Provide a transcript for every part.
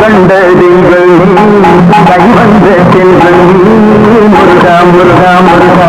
கண்ட தெய்வம் கை வந்த செல்வம் முருகா முருகா முருகா.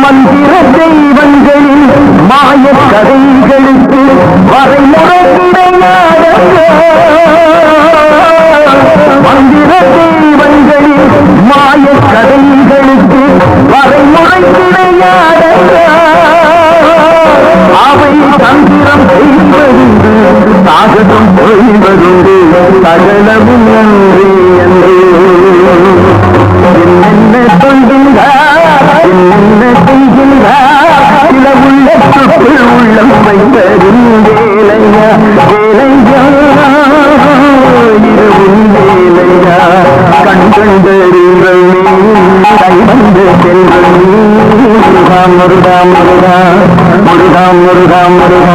மந்திர தெய்வங்களின் மாய கதைகளுக்கு வரைமுறை மந்திர தெய்வங்களின் மாய கதைகளுக்கு வரைமுறை கிடையாதங்க அவை தந்திரம் செய்வதுண்டு சாகசம் பொழிவதுண்டு சகலமும் நன்றி என்னென்ன சொல்கின்றார் என்னென்ன செய்கின்றார் சில உள்ளத்துக்குள் உள்ளம் வைத்ததும் வேலையா வேலையா. இது வேலையா கண் கை முருகா முருகா முருகா முருகா முருகா முருகா.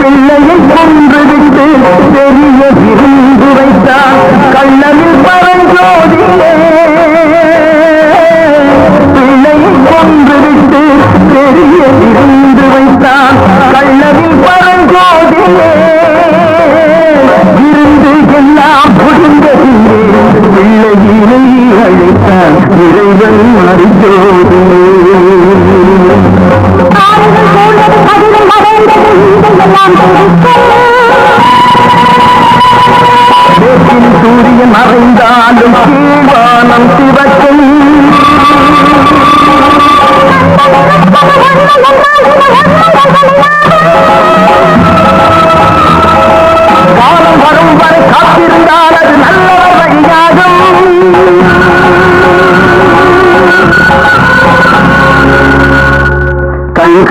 பிள்ளையை கொன்று விட்டு பெரிய விருந்து வைத்தார். கள்ளமில் சூரியன் மறைந்தாலும் கீழ்வானம் சிவக்கும் காலம் வரும் வரை காத்திருந்தால் அது நல்ல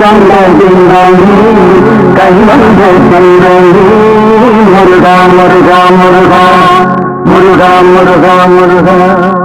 கண் கண்ட தெய்வமே கை வந்த தெய்வமே முருகா முருகா முருகா முருகா முருகா முருகா